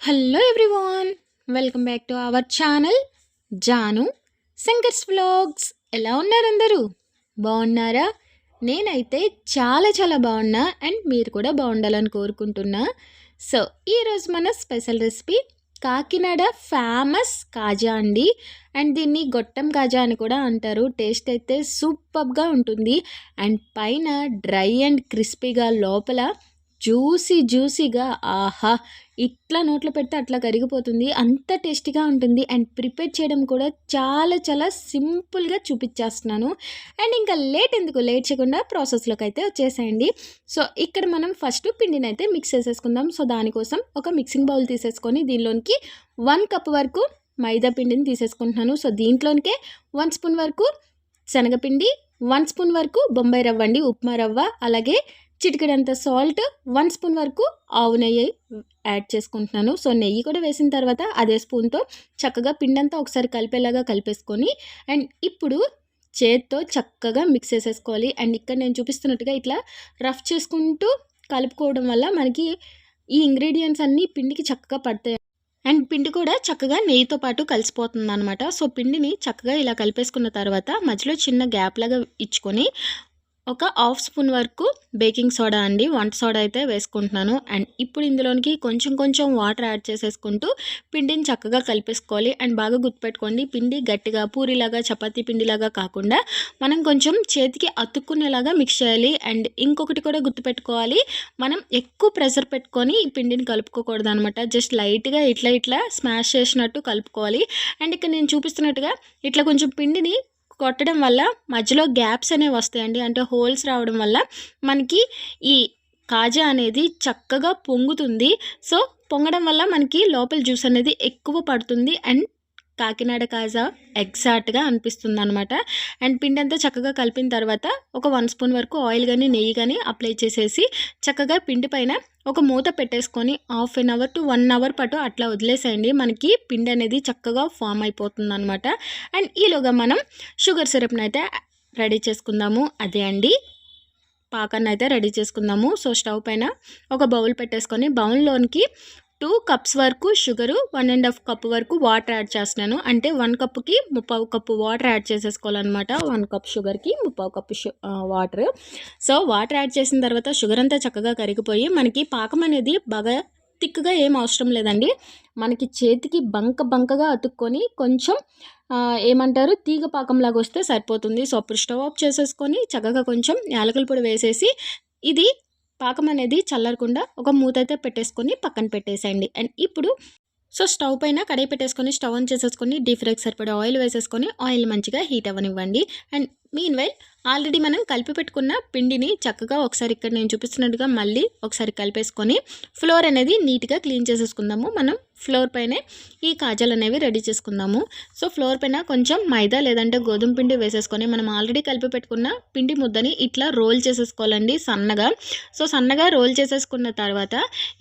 Hello everyone welcome back to our channel Janu Shankar's vlogs ఎలా ఉన్నారు అందరూ? బాగున్నారా? నేనైతే చాలా చాలా బాగున్నా అండ్ మీరు కూడా బాగుండాలని కోరుకుంటున్నా. సో ఈరోజు మన special recipe Kakinada famous kaja అండి. అండ్ దీన్ని గొట్టం కాజా అని కూడా అంటారు. టేస్ట్ అయితే సూపర్గా ఉంటుంది. అండ్ పైన డ్రై అండ్ క్రిస్పీగా లోపల జ్యూసీ జ్యూసీగా ఆహా ఇట్లా నోట్లో పెడితే అట్లా కరిగిపోతుంది. అంత టేస్టీగా ఉంటుంది. అండ్ ప్రిపేర్ చేయడం కూడా చాలా చాలా సింపుల్గా చూపించేస్తున్నాను. అండ్ ఇంకా లేట్ ఎందుకు? లేట్ చేయకుండా ప్రాసెస్లోకి అయితే వచ్చేసేయండి. సో ఇక్కడ మనం ఫస్ట్ పిండిని అయితే మిక్స్ చేసేసుకుందాం. సో దానికోసం ఒక మిక్సింగ్ బౌల్ తీసేసుకొని దీనిలోనికి వన్ కప్ వరకు మైదా పిండిని తీసేసుకుంటున్నాను. సో దీంట్లోనికే వన్ స్పూన్ వరకు శనగపిండి వన్ స్పూన్ వరకు బొంబాయి రవ్వ అండి ఉప్మా రవ్వ అలాగే చిటికడంత సాల్ట్ వన్ స్పూన్ వరకు ఆవు నెయ్యి యాడ్ చేసుకుంటున్నాను. సో నెయ్యి కూడా వేసిన తర్వాత అదే స్పూన్తో చక్కగా పిండంతా ఒకసారి కలిపేలాగా కలిపేసుకొని అండ్ ఇప్పుడు చేత్తో చక్కగా మిక్స్ చేసేసుకోవాలి. అండ్ ఇక్కడ నేను చూపిస్తున్నట్టుగా ఇట్లా రఫ్ చేసుకుంటూ కలుపుకోవడం వల్ల మనకి ఈ ఇంగ్రీడియంట్స్ అన్నీ పిండికి చక్కగా పడతాయి. అండ్ పిండి కూడా చక్కగా నెయ్యితో పాటు కలిసిపోతుంది అనమాట సో పిండిని చక్కగా ఇలా కలిపేసుకున్న తర్వాత మధ్యలో చిన్న గ్యాప్ లాగా ఇచ్చుకొని ఒక హాఫ్ స్పూన్ వరకు బేకింగ్ సోడా అండి. వంట సోడా అయితే వేసుకుంటున్నాను. అండ్ ఇప్పుడు ఇందులోనికి కొంచెం కొంచెం వాటర్ యాడ్ చేసేసుకుంటూ పిండిని చక్కగా కలిపేసుకోవాలి. అండ్ బాగా గుర్తుపెట్టుకోండి పిండి గట్టిగా పూరిలాగా చపాతీ పిండిలాగా కాకుండా మనం కొంచెం చేతికి అతుక్కునేలాగా మిక్స్ చేయాలి. అండ్ ఇంకొకటి కూడా గుర్తుపెట్టుకోవాలి మనం ఎక్కువ ప్రెషర్ పెట్టుకొని ఈ పిండిని కలుపుకోకూడదు అనమాట జస్ట్ లైట్గా ఇట్లా ఇట్లా స్మాష్ చేసినట్టు కలుపుకోవాలి. అండ్ ఇక్కడ నేను చూపిస్తున్నట్టుగా ఇట్లా కొంచెం పిండిని కొట్టడం వల్ల మధ్యలో గ్యాప్స్ అనేవి వస్తాయండి. అంటే హోల్స్ రావడం వల్ల మనకి ఈ కాజా అనేది చక్కగా పొంగుతుంది. సో పొంగడం వల్ల మనకి లోపల జ్యూస్ అనేది ఎక్కువ పడుతుంది. అండ్ కాకినాడ కాజా ఎగ్జాక్ట్గా అనిపిస్తుంది అనమాట అండ్ పిండి అంతా చక్కగా కలిపిన తర్వాత ఒక వన్ స్పూన్ వరకు ఆయిల్ కానీ నెయ్యి కానీ అప్లై చేసేసి చక్కగా పిండి పైన ఒక మూత పెట్టేసుకొని half an hour to one hour పాటు అట్లా వదిలేసేయండి. మనకి పిండి అనేది చక్కగా ఫామ్ అయిపోతుంది అనమాట అండ్ ఈలోగా మనం షుగర్ సిరప్ని అయితే రెడీ చేసుకుందాము. అదే అండి. పాకాన్ని అయితే రెడీ చేసుకుందాము. సో స్టవ్ పైన ఒక బౌల్ పెట్టేసుకొని బౌల్లోనికి టూ కప్స్ వరకు sugar one and half cup వరకు వాటర్ యాడ్ చేస్తున్నాను. అంటే వన్ కప్కి ముప్పావు కప్పు వాటర్ యాడ్ చేసేసుకోవాలన్నమాట. వన్ కప్ షుగర్కి ముప్పావు cup water. So water add చేసిన తర్వాత షుగర్ అంతా చక్కగా కరిగిపోయి మనకి పాకం అనేది బాగా థిక్గా ఏం అవసరం లేదండి. మనకి చేతికి బంక బంకగా అతుక్కొని కొంచెం ఏమంటారు తీగ పాకంలాగా వస్తే సరిపోతుంది. సో అప్పుడు స్టవ్ ఆఫ్ చేసేసుకొని చక్కగా కొంచెం యాలకుల పొడి వేసేసి ఇది పాకం అనేది చల్లరకుండా ఒక మూత అయితే పెట్టేసుకొని పక్కన పెట్టేసేయండి. అండ్ ఇప్పుడు సో స్టవ్ పైన కడాయి పెట్టేసుకొని స్టవ్ ఆన్ చేసేసుకొని డీప్ ఫ్రైకి సరిపడే ఆయిల్ వేసేసుకొని ఆయిల్ మంచిగా హీట్ అవ్వనివ్వండి. అండ్ మీన్ వైల్ ఆల్రెడీ మనం కలిపి పెట్టుకున్న పిండిని చక్కగా ఒకసారి ఇక్కడ నేను చూపిస్తున్నట్టుగా మళ్ళీ ఒకసారి కలిపేసుకొని ఫ్లోర్ అనేది నీట్గా క్లీన్ చేసేసుకుందాము. మనం ఫ్లోర్ పైనే ఈ కాజాలు అనేవి రెడీ చేసుకుందాము. సో ఫ్లోర్ పైన కొంచెం మైదా లేదంటే గోధుమ పిండి వేసేసుకొని మనం ఆల్రెడీ కలిపి పెట్టుకున్న పిండి ముద్దని ఇట్లా రోల్ చేసేసుకోవాలండి సన్నగా. సో సన్నగా రోల్ చేసేసుకున్న తర్వాత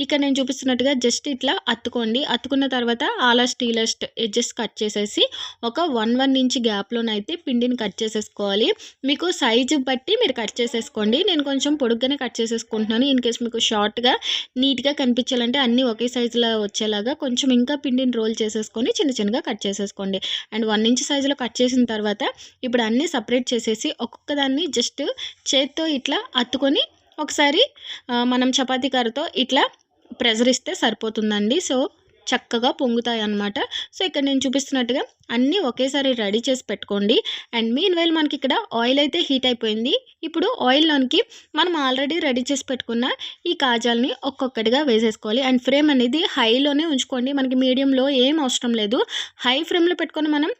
ఇక్కడ నేను చూపిస్తున్నట్టుగా జస్ట్ ఇట్లా అత్తుకోండి అత్తుకున్న తర్వాత ఆలా స్టీలస్ట్ ఎడ్జెస్ కట్ చేసేసి ఒక వన్ వన్ ఇంచ్ గ్యాప్లోనైతే పిండిని కట్ చేసేసుకోవాలి. మీకు సైజు బట్టి మీరు కట్ చేసేసుకోండి. నేను కొంచెం పొడుగ్గానే కట్ చేసేసుకుంటున్నాను. ఇన్ కేస్ మీకు షార్ట్గా నీట్గా కనిపించాలంటే అన్నీ ఒకే సైజులో వచ్చేలాగా కొంచెం ఇంకా పిండిని రోల్ చేసేసుకొని చిన్న చిన్నగా కట్ చేసేసుకోండి. అండ్ వన్ ఇంచ్ సైజులో కట్ చేసిన తర్వాత ఇప్పుడు అన్నీ సపరేట్ చేసేసి ఒక్కొక్కదాన్ని జస్ట్ చేత్తో ఇట్లా అత్తుకొని ఒకసారి మనం చపాతీ కారుతో ఇట్లా ప్రెజర్ ఇస్తే సరిపోతుందండి. సో చక్కగా పొంగుతాయి అన్నమాట సో ఇక్కడ నేను చూపిస్తున్నట్టుగా అన్నీ ఒకేసారి రెడీ చేసి పెట్టుకోండి. అండ్ మీన్ వైల్ మనకి ఇక్కడ ఆయిల్ అయితే హీట్ అయిపోయింది. ఇప్పుడు ఆయిల్లోనికి మనం ఆల్రెడీ రెడీ చేసి పెట్టుకున్న ఈ కాజాల్ని ఒక్కొక్కటిగా వేసేసుకోవాలి. అండ్ ఫ్రేమ్ అనేది హైలోనే ఉంచుకోండి. మనకి మీడియంలో ఏం అవసరం లేదు. హై ఫ్రేమ్లో పెట్టుకొని మనం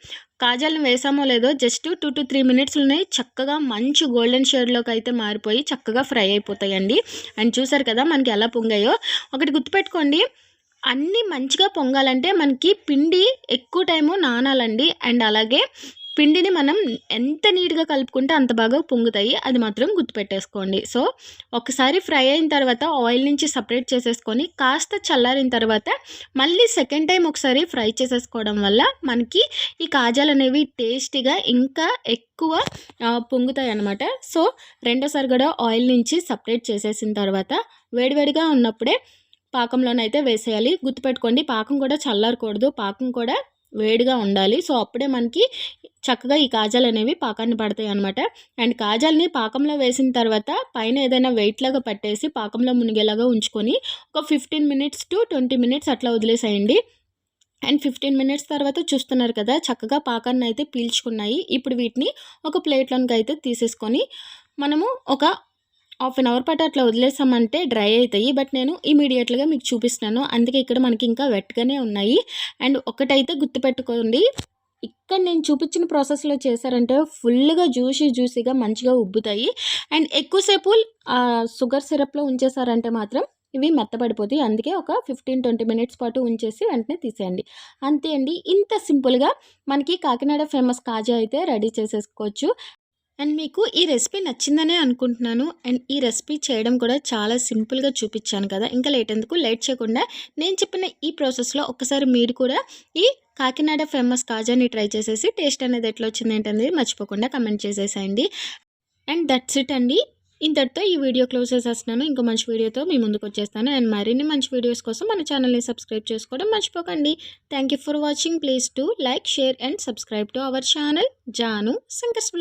కాజాలను వేసామో లేదో జస్ట్ టూ టు త్రీ మినిట్స్లోనే చక్కగా మంచి గోల్డెన్ షేడ్లోకి అయితే మారిపోయి చక్కగా ఫ్రై అయిపోతాయండి. అండ్ చూసారు కదా మనకి ఎలా పొంగాయో? ఒకటి గుర్తుపెట్టుకోండి. అన్నీ మంచిగా పొంగాలంటే మనకి పిండి ఎక్కువ టైము నానాలండి. అండ్ అలాగే పిండిని మనం ఎంత నీట్గా కలుపుకుంటే అంత బాగా పొంగుతాయి. అది మాత్రం గుర్తుపెట్టేసుకోండి. సో ఒకసారి ఫ్రై అయిన తర్వాత ఆయిల్ నుంచి సపరేట్ చేసేసుకొని కాస్త చల్లారిన తర్వాత మళ్ళీ సెకండ్ టైం ఒకసారి ఫ్రై చేసేసుకోవడం వల్ల మనకి ఈ కాజాలు అనేవి టేస్టీగా ఇంకా ఎక్కువ పొంగుతాయి అనమాట సో రెండోసారి కూడా ఆయిల్ నుంచి సపరేట్ చేసేసిన తర్వాత వేడివేడిగా ఉన్నప్పుడే పాకంలోనైతే వేసేయాలి. గుర్తుపెట్టుకోండి పాకం కూడా చల్లారకూడదు. పాకం కూడా వేడిగా ఉండాలి. సో అప్పుడే మనకి చక్కగా ఈ కాజాలు అనేవి పాకాన్ని పడతాయి అనమాట అండ్ కాజాలని పాకంలో వేసిన తర్వాత పైన ఏదైనా వెయిట్ లాగా పట్టేసి పాకంలో మునిగేలాగా ఉంచుకొని ఒక fifteen minutes to twenty minutes అట్లా వదిలేసేయండి. అండ్ ఫిఫ్టీన్ మినిట్స్ తర్వాత చూస్తున్నారు కదా చక్కగా పాకాన్ని అయితే పీల్చుకున్నాయి. ఇప్పుడు వీటిని ఒక ప్లేట్లోనికి అయితే తీసేసుకొని మనము ఒక హాఫ్ అన్ అవర్ పాటు అట్లా వదిలేసామంటే డ్రై అవుతాయి. బట్ నేను ఇమీడియట్గా మీకు చూపిస్తున్నాను. అందుకే ఇక్కడ మనకి ఇంకా వెట్గానే ఉన్నాయి. అండ్ ఒకటైతే గుర్తుపెట్టుకోండి. ఇక్కడ నేను చూపించిన ప్రాసెస్లో చేశారంటే ఫుల్గా జ్యూసీ జ్యూసీగా మంచిగా ఉబ్బుతాయి. అండ్ ఎక్కువసేపు షుగర్ సిరప్లో ఉంచేసారంటే మాత్రం ఇవి మెత్తబడిపోతాయి. అందుకే ఒక ఫిఫ్టీన్ ట్వంటీ మినిట్స్ పాటు ఉంచేసి వెంటనే తీసేయండి. అంతే అండి. ఇంత సింపుల్గా మనకి కాకినాడ ఫేమస్ కాజా అయితే రెడీ చేసేసుకోవచ్చు. అండ్ మీకు ఈ రెసిపీ నచ్చిందనే అనుకుంటున్నాను. అండ్ ఈ రెసిపీ చేయడం కూడా చాలా సింపుల్గా చూపించాను కదా. ఇంకా లేట్ ఎందుకు? లేట్ చేయకుండా నేను చెప్పిన ఈ ప్రాసెస్లో ఒక్కసారి మీరు కూడా ఈ కాకినాడ ఫేమస్ కాజాని ట్రై చేసేసి టేస్ట్ అనేది ఎట్లా వచ్చింది ఏంటనేది మర్చిపోకుండా కమెంట్ చేసేసేయండి. అండ్ దట్స్ ఇట్ అండి. ఇంతటితో ఈ వీడియో క్లోజ్ చేసేస్తున్నాను. ఇంకో మంచి వీడియోతో మీ ముందుకు వచ్చేస్తాను. అండ్ మరిన్ని మంచి వీడియోస్ కోసం మన ఛానల్ని సబ్స్క్రైబ్ చేసుకోవడం మర్చిపోకండి. Thank you for watching please to like share and subscribe to our channel Janu సింకర్స్